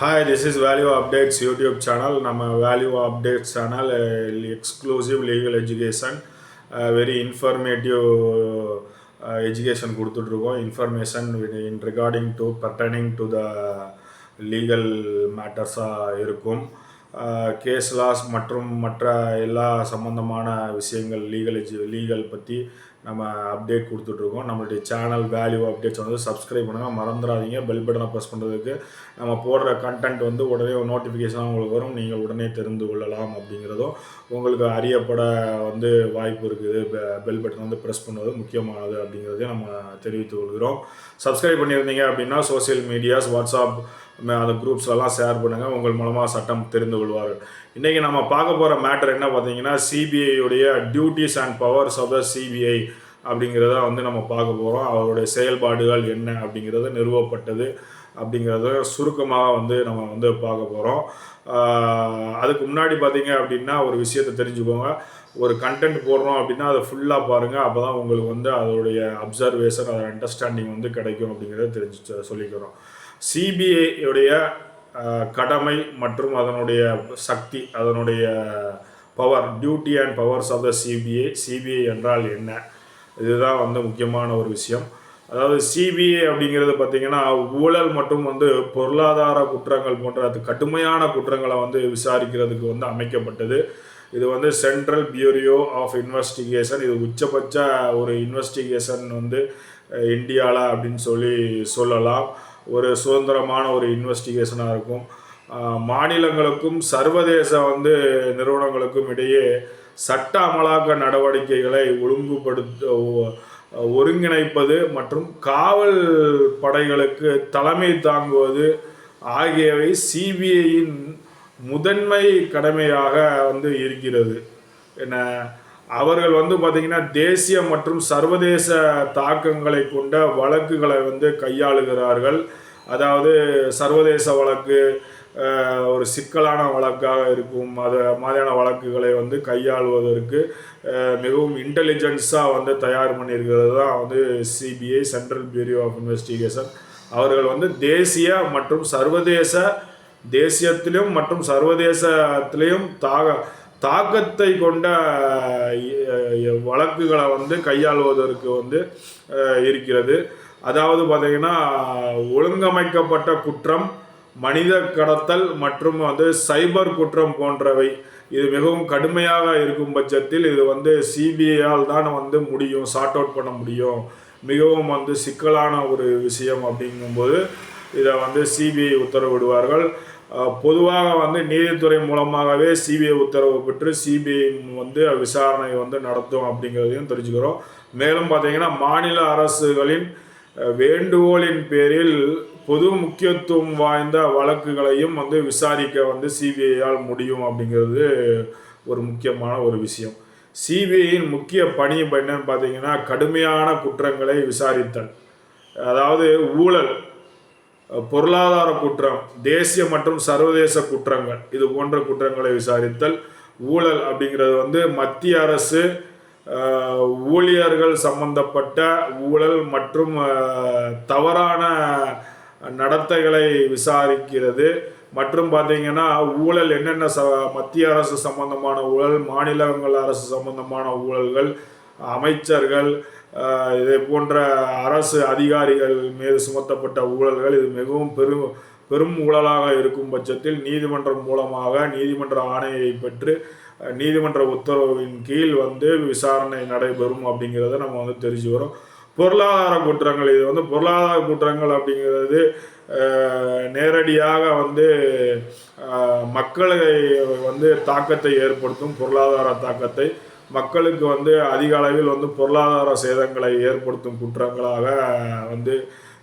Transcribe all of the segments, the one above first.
Hi this is value updates YouTube channel நம்ம value updates channel exclusive legal education very informative education கொடுத்துட்ருக்கோம். Information in regarding to burdening to the legal மேட்டர்ஸாக இருக்கும். Case loss மற்றும் மற்ற எல்லா சம்பந்தமான விஷயங்கள் legal எஜு legal பற்றி நம்ம அப்டேட் கொடுத்துட்ருக்கோம். நம்மளுடைய சேனல் வேல்யூ அப்டேட்ஸ் வந்து சப்ஸ்கிரைப் பண்ணுங்கள் மறந்துடாதீங்க. பெல் பட்டனை ப்ரெஸ் பண்ணுறதுக்கு நம்ம போடுற கண்டென்ட் வந்து உடனே நோட்டிஃபிகேஷனாக உங்களுக்கு வரும். நீங்கள் உடனே தெரிந்து கொள்ளலாம் அப்படிங்கிறதும் உங்களுக்கு அறியப்பட வந்து வாய்ப்பு இருக்குது. பெல் பட்டன் வந்து ப்ரெஸ் பண்ணுவது முக்கியமானது அப்படிங்கிறதையும் நம்ம தெரிவித்துக் கொள்கிறோம். சப்ஸ்கிரைப் பண்ணியிருந்தீங்க அப்படின்னா சோஷியல் மீடியாஸ் வாட்ஸ்அப் அந்த குரூப்ஸ்லாம் ஷேர் பண்ணுங்கள் உங்கள் மூலமாக சட்டம் தெரிந்து கொள்வார்கள். இன்றைக்கி நம்ம பார்க்க போகிற மேட்டர் என்ன பார்த்தீங்கன்னா சிபிஐயுடைய duties and powers of the CBI அப்படிங்கிறத வந்து நம்ம பார்க்க போகிறோம் அவருடைய செயல்பாடுகள் என்ன அப்படிங்கிறது நிறுவப்பட்டது அப்படிங்கிறத சுருக்கமாக வந்து நம்ம வந்து பார்க்க போகிறோம் அதுக்கு முன்னாடி பார்த்தீங்க அப்படின்னா ஒரு விஷயத்தை தெரிஞ்சுக்கோங்க. ஒரு கண்டென்ட் போடுறோம் அப்படின்னா அதை ஃபுல்லாக பாருங்கள் அப்போ தான் உங்களுக்கு வந்து அதோடைய அப்சர்வேஷன் அதோட அண்டர்ஸ்டாண்டிங் வந்து கிடைக்கும் அப்படிங்கிறத தெரிஞ்சு சொல்லிக்கிறோம். சிபிஐயுடைய கடமை மற்றும் அதனுடைய சக்தி அதனுடைய power duty and powers of the CBI CBI என்றால் என்ன? இதுதான் வந்து முக்கியமான ஒரு விஷயம். அதாவது சிபிஐ அப்படிங்கிறது பார்த்திங்கன்னா ஊழல் மற்றும் வந்து பொருளாதார குற்றங்கள் போன்ற அது கடுமையான குற்றங்களை வந்து விசாரிக்கிறதுக்கு வந்து அமைக்கப்பட்டது. இது வந்து சென்ட்ரல் பியூரியோ ஆஃப் இன்வெஸ்டிகேஷன் இது உச்சபட்ச ஒரு இன்வெஸ்டிகேஷன் வந்து இந்தியாவில் அப்படின்னு சொல்லி சொல்லலாம். ஒரு சுதந்திரமான ஒரு இன்வெஸ்டிகேஷனாக இருக்கும். மாநிலங்களுக்கும் சர்வதேச வந்து நிறுவனங்களுக்கும் இடையே சட்ட அமலாக்க நடவடிக்கைகளை ஒழுங்குபடுத்த ஒருங்கிணைப்பது மற்றும் காவல் படைகளுக்கு தலைமை தாங்குவது ஆகியவை சிபிஐயின் முதன்மை கடமையாக வந்து இருக்கிறது. என்ன அவர்கள் வந்து பார்த்திங்கன்னா தேசிய மற்றும் சர்வதேச தாக்கங்களை கொண்ட வழக்குகளை வந்து கையாளுகிறார்கள். அதாவது சர்வதேச வழக்கு ஒரு சிக்கலான வழக்காக இருக்கும். அது மாதிரியான வழக்குகளை வந்து கையாளுவதற்கு மிகவும் இன்டெலிஜென்ஸாக வந்து தயார் பண்ணியிருக்கிறது தான் வந்து CBI central bureau of investigation அவர்கள் வந்து தேசிய மற்றும் சர்வதேச தேசியத்திலும் மற்றும் சர்வதேசத்திலையும் தாக தாக்கத்தை கொண்ட வழக்குகளை வந்து கையாளுவதற்கு வந்து இருக்கிறது. அதாவது பார்த்தீங்கன்னா ஒழுங்கமைக்கப்பட்ட குற்றம் மனித கடத்தல் மற்றும் வந்து சைபர் குற்றம் போன்றவை. இது மிகவும் கடுமையாக இருக்கும் பட்சத்தில் இது வந்து சிபிஐயால் தான் வந்து முடியும் சார்ட் அவுட் பண்ண முடியும். மிகவும் வந்து சிக்கலான ஒரு விஷயம் அப்படிங்கும்போது இதை வந்து சிபிஐ உத்தரவிடுவார்கள். பொதுவாக வந்து நீதித்துறை மூலமாகவே சிபிஐ உத்தரவு பெற்று சிபிஐ வந்து விசாரணை வந்து நடத்தும் அப்படிங்கிறதையும் தெரிஞ்சுக்கிறோம். மேலும் பார்த்தீங்கன்னா மாநில அரசுகளின் வேண்டுகோளின் பேரில் பொது முக்கியத்துவம் வாய்ந்த வழக்குகளையும் வந்து விசாரிக்க வந்து சிபிஐயால் முடியும் அப்படிங்கிறது ஒரு முக்கியமான ஒரு விஷயம். சிபிஐயின் முக்கிய பணி என்னன்னு பார்த்தீங்கன்னா கடுமையான குற்றங்களை விசாரித்தல். அதாவது ஊழல். பொருளாதார குற்றம் தேசிய மற்றும் சர்வதேச குற்றங்கள் இது போன்ற குற்றங்களை விசாரித்தல் ஊழல் அப்படிங்கிறது வந்து மத்திய அரசு ஊழியர்கள் சம்பந்தப்பட்ட ஊழல் மற்றும் தவறான நடத்தைகளை விசாரிக்கிறது. மற்றும் பார்த்தீங்கன்னா ஊழல் என்னென்ன ச மத்திய அரசு சம்பந்தமான ஊழல் மாநிலங்கள் அரசு சம்பந்தமான ஊழல்கள் அமைச்சர்கள் இதை போன்ற அரசு அதிகாரிகள் மீது சுமத்தப்பட்ட ஊழல்கள் இது மிகவும் பெரும் பெரும் ஊழலாக இருக்கும் பட்சத்தில் நீதிமன்றம் மூலமாக நீதிமன்ற ஆணையை பெற்று நீதிமன்ற உத்தரவின் கீழ் வந்து விசாரணை நடைபெறும் அப்படிங்கிறத நம்ம வந்து தெரிஞ்சு வரும். பொருளாதார குற்றங்கள் இது வந்து பொருளாதார குற்றங்கள் அப்படிங்கிறது நேரடியாக வந்து மக்களை வந்து தாக்கத்தை ஏற்படுத்தும் பொருளாதார தாக்கத்தை மக்களுக்கு வந்து அதிக அளவில் வந்து பொருளாதார சேதங்களை ஏற்படுத்தும் குற்றங்களாக வந்து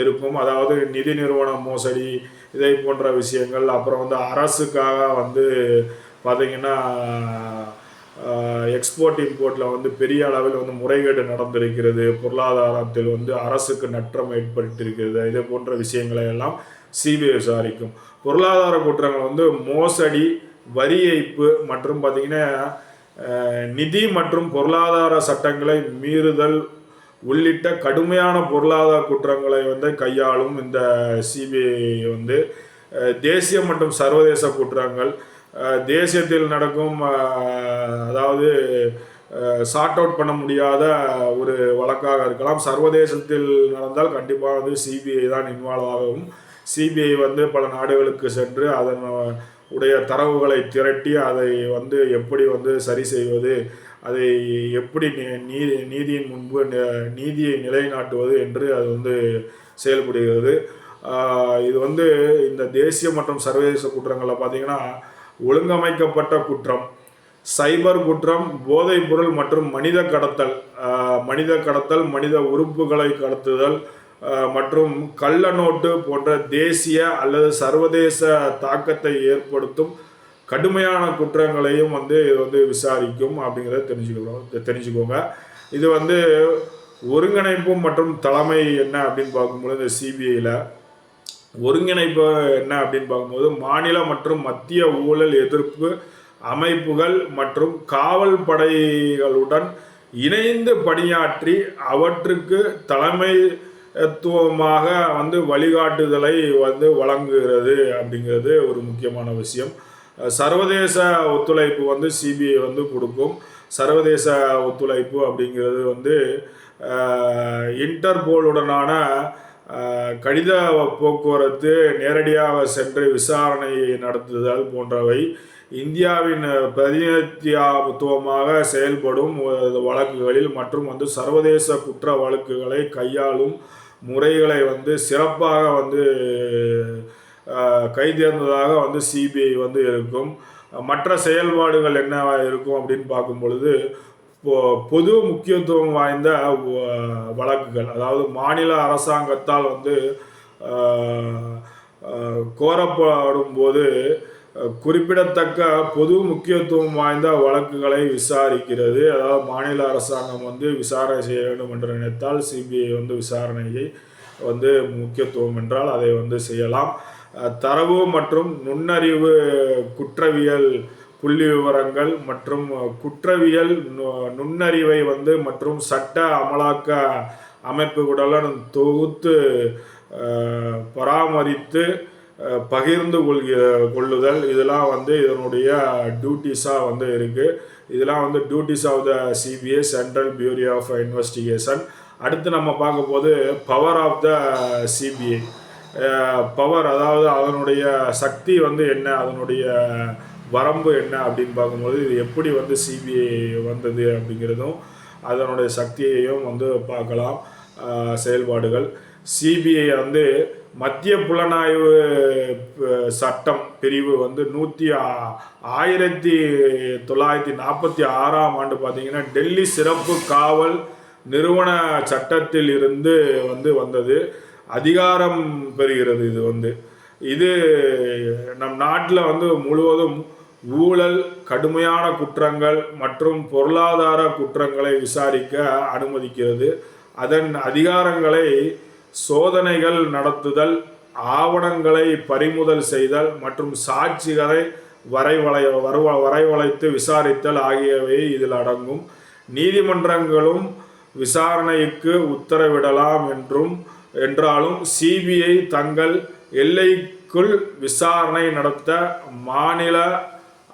இருக்கும். அதாவது நிதி நிறுவன மோசடி இதை போன்ற விஷயங்கள் அப்புறம் வந்து அரசுக்காக வந்து பார்த்திங்கன்னா எக்ஸ்போர்ட் இம்போர்ட்டில் வந்து பெரிய அளவில் வந்து முறைகேடு நடந்திருக்கிறது. பொருளாதாரத்தில் வந்து அரசுக்கு நற்றம் ஏற்பட்டிருக்கிறது. இது போன்ற விஷயங்களை எல்லாம் சிபிஐ விசாரிக்கும். பொருளாதார குற்றங்கள் வந்து மோசடி வரி ஏய்ப்பு மற்றும் பார்த்திங்கன்னா நிதி மற்றும் பொருளாதார சட்டங்களை மீறுதல் உள்ளிட்ட கடுமையான பொருளாதார குற்றங்களை வந்து கையாளும் இந்த சிபிஐ வந்து தேசிய மற்றும் சர்வதேச குற்றங்கள் தேசியத்தில் நடக்கும் அதாவது சார்ட் அவுட் பண்ண முடியாத ஒரு வழக்காக இருக்கலாம். சர்வதேசத்தில் நடந்தால் கண்டிப்பாக வந்து சிபிஐ தான் இன்வால்வ் ஆகும். சிபிஐ வந்து பல நாடுகளுக்கு சென்று அதன் உடைய தரவுகளை திரட்டி அதை வந்து எப்படி வந்து சரி செய்வது அதை எப்படி நீ- நீதி நீதியின் முன்பு நீதியை நிலைநாட்டுவது என்று அது வந்து செயல்படுகிறது. இது வந்து இந்த தேசிய மற்றும் சர்வதேச குற்றங்களில் பார்த்தீங்கன்னா ஒழுங்கமைக்கப்பட்ட குற்றம் சைபர் குற்றம் போதைப் பொருள் மற்றும் மனித கடத்தல் மனித கடத்தல் மனித உறுப்புகளை கடத்துதல் மற்றும் கள்ள நோட்டு போன்ற தேசிய அல்லது சர்வதேச தாக்கத்தை ஏற்படுத்தும் கடுமையான குற்றங்களையும் வந்து இது வந்து விசாரிக்கும் அப்படிங்கிறத தெரிஞ்சுக்கிறோம் தெரிஞ்சுக்கோங்க. இது வந்து ஒருங்கிணைப்பு மற்றும் தலைமை என்ன அப்படின்னு பார்க்கும்போது இந்த சிபிஐயில் ஒருங்கிணைப்பு என்ன அப்படின்னு பார்க்கும்போது மாநில மற்றும் மத்திய ஊழல் எதிர்ப்பு அமைப்புகள் மற்றும் காவல் படைகளுடன் இணைந்து பணியாற்றி அவற்றுக்கு தலைமை தத்துவமாக வந்து வழிகாட்டுதலை வந்து வழங்குகிறது அப்படிங்கிறது ஒரு முக்கியமான விஷயம். சர்வதேச ஒத்துழைப்பு வந்து சிபிஐ வந்து கொடுக்கும். சர்வதேச ஒத்துழைப்பு அப்படிங்கிறது வந்து இன்டர்போலுடனான கடித போக்குவரத்து நேரடியாக சென்று விசாரணை நடத்துதல் போன்றவை இந்தியாவின் பிரதிநிதித்துவமாக செயல்படும் வழக்குகளில் மற்றும் வந்து சர்வதேச குற்ற வழக்குகளை கையாளும் முறைகளை வந்து சிறப்பாக வந்து கைதேர்ந்ததாக வந்து சிபிஐ வந்து இருக்கும். மற்ற செயல்பாடுகள் என்னவாக இருக்கும் அப்படின்னு பார்க்கும் பொழுது பொது முக்கியத்துவம் வாய்ந்த வ- வழக்குகள். அதாவது மாநில அரசாங்கத்தால் வந்து கோரப்படும் போது குறிப்பிடத்தக்க பொது முக்கியத்துவம் வாய்ந்த வழக்குகளை விசாரிக்கிறது. அதாவது மாநில அரசாங்கம் வந்து விசாரணை செய்ய வேண்டும் என்று நினைத்தால் சிபிஐ வந்து விசாரணையை வந்து முக்கியத்துவம் என்றால் அதை வந்து செய்யலாம். தரவு மற்றும் நுண்ணறிவு குற்றவியல் புள்ளி விவரங்கள் மற்றும் குற்றவியல் நு- நுண்ணறிவை வந்து மற்றும் சட்ட அமலாக்க அமைப்புகளுடன் தொகுத்து பராமரித்து பகிர்ந்து கொள்கிற கொள்ளுதல் இதெல்லாம் வந்து இதனுடைய டியூட்டிஸாக வந்து இருக்குது இதெல்லாம் வந்து duties of the CBI central bureau of investigation அடுத்து நம்ம பார்க்க போது power of the CBI power அதாவது அதனுடைய சக்தி வந்து என்ன அதனுடைய வரம்பு என்ன அப்படின்னு பார்க்கும்போது இது எப்படி வந்து சிபிஐ வந்தது அப்படிங்கிறதும் அதனுடைய சக்தியையும் வந்து பார்க்கலாம். செயல்பாடுகள். சிபிஐ வந்து மத்திய புலனாய்வு சட்டம் பிரிவு வந்து நூற்றி ஆயிரத்தி தொள்ளாயிரத்தி நாற்பத்தி ஆறாம் ஆண்டு பார்த்தீங்கன்னா டெல்லி சிறப்பு காவல் நிறுவன சட்டத்தில் இருந்து வந்து வந்தது. அதிகாரம் பெறுகிறது இது வந்து. இது நம் நாட்டில் வந்து முழுவதும் ஊழல் கடுமையான குற்றங்கள் மற்றும் பொருளாதார குற்றங்களை விசாரிக்க அனுமதிக்கிறது. அதன் அதிகாரங்களை சோதனைகள் நடத்துதல் ஆவணங்களை பறிமுதல் செய்தல் மற்றும் சாட்சிகளை வரைவளை வரவ வரைவளைத்து விசாரித்தல் ஆகியவை இதில் அடங்கும். நீதிமன்றங்களும் விசாரணைக்கு உத்தரவிடலாம் என்றும் என்றாலும் சிபிஐ தங்கள் எல்லைக்குள் விசாரணை நடத்த மாநில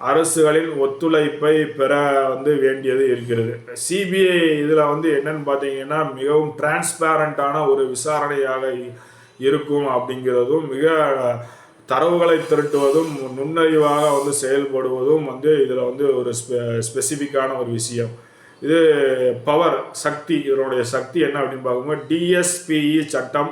அரசுகளின் ஒத்துழைப்பை பெற வந்து வேண்டியது இருக்கிறது. சிபிஐ இதில் வந்து என்னன்னு பார்த்தீங்கன்னா மிகவும் டிரான்ஸ்பேரண்டான ஒரு விசாரணையாக இருக்கும் அப்படிங்கிறதும் மிக தரவுகளை திரட்டுவதும் நுண்ணறிவாக வந்து செயல்படுவதும் வந்து இதில் வந்து ஒரு ஸ்பெ ஸ்பெசிஃபிக்கான ஒரு விஷயம். இது பவர் சக்தி இதனுடைய சக்தி என்ன அப்படின்னு பார்க்கும்போது டிஎஸ்பிஇ சட்டம்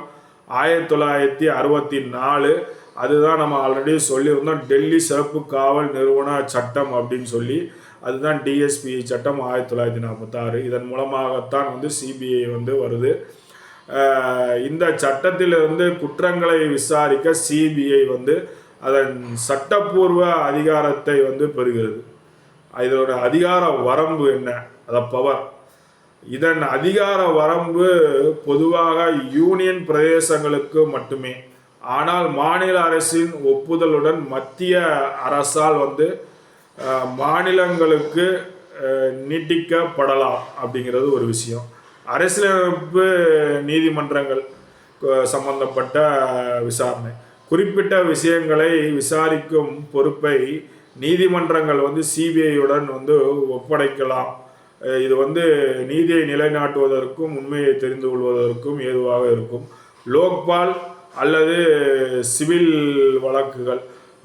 ஆயிரத்தி தொள்ளாயிரத்தி அறுபத்தி நாலு அதுதான் நம்ம ஆல்ரெடி சொல்லியிருந்தோம் டெல்லி சிறப்பு காவல் நிறுவன சட்டம் அப்படின்னு சொல்லி. அதுதான் டிஎஸ்பி சட்டம் ஆயிரத்தி தொள்ளாயிரத்தி நாற்பத்தாறு. இதன் மூலமாகத்தான் வந்து சிபிஐ வந்து வருது. இந்த சட்டத்திலிருந்து குற்றங்களை விசாரிக்க சிபிஐ வந்து அதன் சட்டப்பூர்வ அதிகாரத்தை வந்து பெறுகிறது. இதோட அதிகார வரம்பு என்ன? அத பவர் இதன் அதிகார வரம்பு பொதுவாக யூனியன் பிரதேசங்களுக்கு மட்டுமே. ஆனால் மாநில அரசின் ஒப்புதலுடன் மத்திய அரசால் வந்து மாநிலங்களுக்கு நீட்டிக்கப்படலாம் அப்படிங்கிறது ஒரு விஷயம். அரசியலமைப்பு நீதிமன்றங்கள் சம்பந்தப்பட்ட விசாரணை. குறிப்பிட்ட விஷயங்களை விசாரிக்கும் பொறுப்பை நீதிமன்றங்கள் வந்து சிபிஐயுடன் வந்து ஒப்படைக்கலாம். இது வந்து நீதியை நிலைநாட்டுவதற்கும் உண்மையை தெரிந்து கொள்வதற்கும் ஏதுவாக இருக்கும். லோக்பால் அல்லது சிவில் வழக்குகள்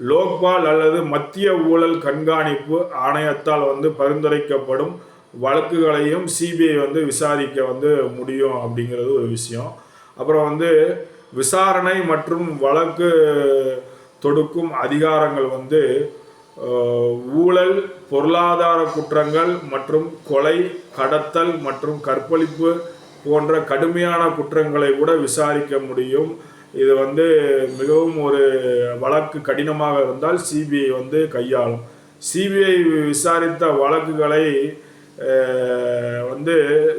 லோக்பால் அல்லது மத்திய ஊழல் கண்காணிப்பு ஆணையத்தால் வந்து பரிந்துரைக்கப்படும் வழக்குகளையும் சிபிஐ வந்து விசாரிக்க வந்து முடியும் அப்படிங்கிறது ஒரு விஷயம். அப்புறம் வந்து விசாரணை மற்றும் வழக்கு தொடுக்கும் அதிகாரங்கள் வந்து ஊழல் பொருளாதார குற்றங்கள் மற்றும் கொலை கடத்தல் மற்றும் கற்பழிப்பு போன்ற கடுமையான குற்றங்களை கூட விசாரிக்க முடியும். இது வந்து மிகவும் ஒரு வழக்கு கடினமாக இருந்தால் சிபிஐ வந்து கையாளும். சிபிஐ விசாரித்த வழக்குகளை அஹ், வந்து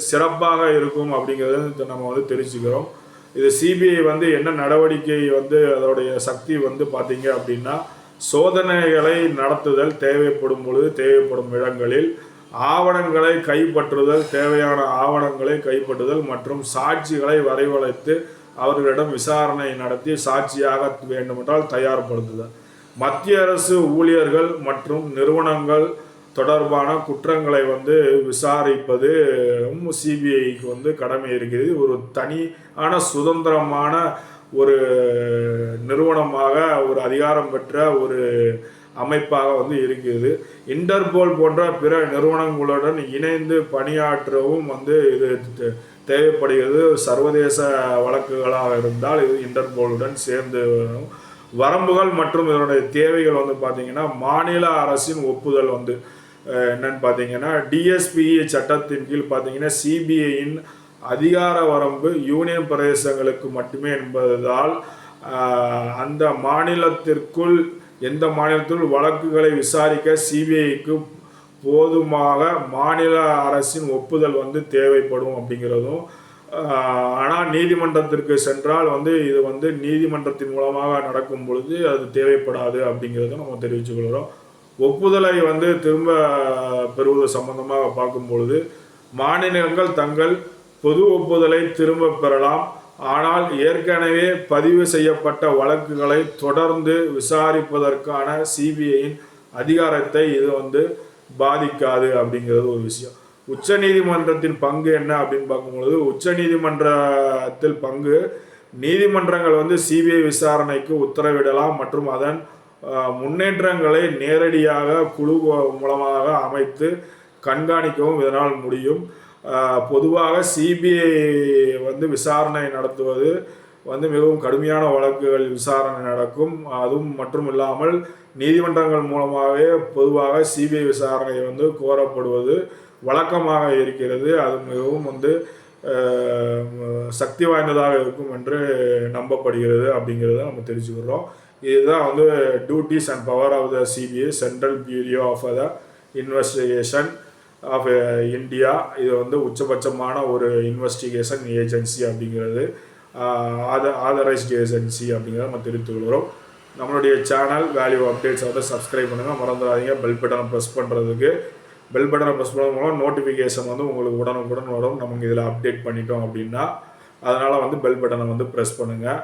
சிறப்பாக இருக்கும் அப்படிங்கிறத நம்ம வந்து தெரிஞ்சுக்கிறோம். இது சிபிஐ வந்து என்ன நடவடிக்கை வந்து அதோடைய சக்தி வந்து பார்த்தீங்க அப்படின்னா சோதனைகளை நடத்துதல் தேவைப்படும் பொழுது தேவைப்படும் இடங்களில் ஆவணங்களை கைப்பற்றுதல் தேவையான ஆவணங்களை கைப்பற்றுதல் மற்றும் சாட்சிகளை வரைவழைத்து அவர்களிடம் விசாரணை நடத்தி சாட்சியாக வேண்டுமென்றால் தயார்படுத்துதல் மத்திய அரசு ஊழியர்கள் மற்றும் நிறுவனங்கள் தொடர்பான குற்றங்களை வந்து விசாரிப்பது சிபிஐக்கு வந்து கடமை இருக்கிறது. ஒரு தனியான சுதந்திரமான ஒரு நிறுவனமாக ஒரு அதிகாரம் பெற்ற ஒரு அமைப்பாக வந்து இருக்கிறது. இன்டர்போல் போன்ற பிற நிறுவனங்களுடன் இணைந்து பணியாற்றவும் வந்து இது தே- தேவைப்படுகிறது. சர்வதேச வழக்குகளாக இருந்தால் இது இன்டர்போலுடன் சேர்ந்து வரம்புகள் மற்றும் இதனுடைய தேவைகள் வந்து பார்த்திங்கன்னா மாநில அரசின் ஒப்புதல் வந்து என்னன்னு பார்த்தீங்கன்னா டிஎஸ்பிஇ சட்டத்தின் கீழ் பார்த்தீங்கன்னா சிபிஐயின் அதிகார வரம்பு யூனியன் பிரதேசங்களுக்கு மட்டுமே என்பதால் அந்த மாநிலத்திற்குள் எந்த மாநிலத்தில் வழக்குகளை விசாரிக்க சிபிஐக்கு போதுமாக மாநில அரசின் ஒப்புதல் வந்து தேவைப்படும் அப்படிங்கிறதும் ஆனால் நீதிமன்றத்திற்கு சென்றால் வந்து இது வந்து நீதிமன்றத்தின் மூலமாக நடக்கும் பொழுது அது தேவைப்படாது அப்படிங்கிறத நம்ம தெரிவித்துக்கொள்கிறோம் ஒப்புதலை வந்து திரும்ப பெறுவது சம்பந்தமாக பார்க்கும் பொழுது மாநிலங்கள் தங்கள் பொது ஒப்புதலை திரும்ப பெறலாம். ஆனால் ஏற்கனவே பதிவு செய்யப்பட்ட வழக்குகளை தொடர்ந்து விசாரிப்பதற்கான சிபிஐயின் அதிகாரத்தை இது வந்து பாதிக்காது அப்படிங்கிறது ஒரு விஷயம். உச்ச நீதிமன்றத்தின் பங்கு என்ன அப்படின்னு பார்க்கும்பொழுது உச்ச நீதிமன்றத்தில் பங்கு நீதிமன்றங்கள் வந்து சிபிஐ விசாரணைக்கு உத்தரவிடலாம் மற்றும் அதன் முன்னேற்றங்களை நேரடியாக குழு மூலமாக அமைத்து கண்காணிக்கவும் இதனால் முடியும். பொதுவாக சிபிஐ வந்து விசாரணை நடத்துவது வந்து மிகவும் கடுமையான வழக்குகள் விசாரணை நடக்கும். அதுவும் மற்றும் இல்லாமல் நீதிமன்றங்கள் மூலமாகவே பொதுவாக சிபிஐ விசாரணை வந்து கோரப்படுவது வழக்கமாக இருக்கிறது. அது மிகவும் வந்து சக்தி வாய்ந்ததாக இருக்கும் என்று நம்பப்படுகிறது அப்படிங்கிறத நம்ம தெரிஞ்சுக்கிறோம். இதுதான் வந்து duties and power of the CBI central bureau of the investigation of India uh, இது வந்து உச்சபட்சமான ஒரு இன்வெஸ்டிகேஷன் ஏஜென்சி அப்படிங்கிறது ஆத ஆதரைஸ்டு ஏஜென்சி அப்படிங்கிறத நம்ம தெரிவித்துக் கொள்கிறோம். நம்மளுடைய சேனல் வேல்யூ அப்டேட்ஸ் வந்து சப்ஸ்கிரைப் பண்ணுங்கள் மறந்துடாதீங்க. பெல் பட்டனை ப்ரெஸ் பண்ணுறதுக்கு பெல் பட்டனை ப்ரெஸ் பண்ணுறது மூலம் நோட்டிஃபிகேஷன் வந்து உங்களுக்கு உடனுக்குடன் வரும். நமக்கு இதில் அப்டேட் பண்ணிட்டோம் அப்படின்னா அதனால் வந்து பெல் பட்டனை வந்து ப்ரெஸ் பண்ணுங்கள்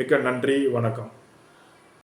மிக்க நன்றி. வணக்கம்.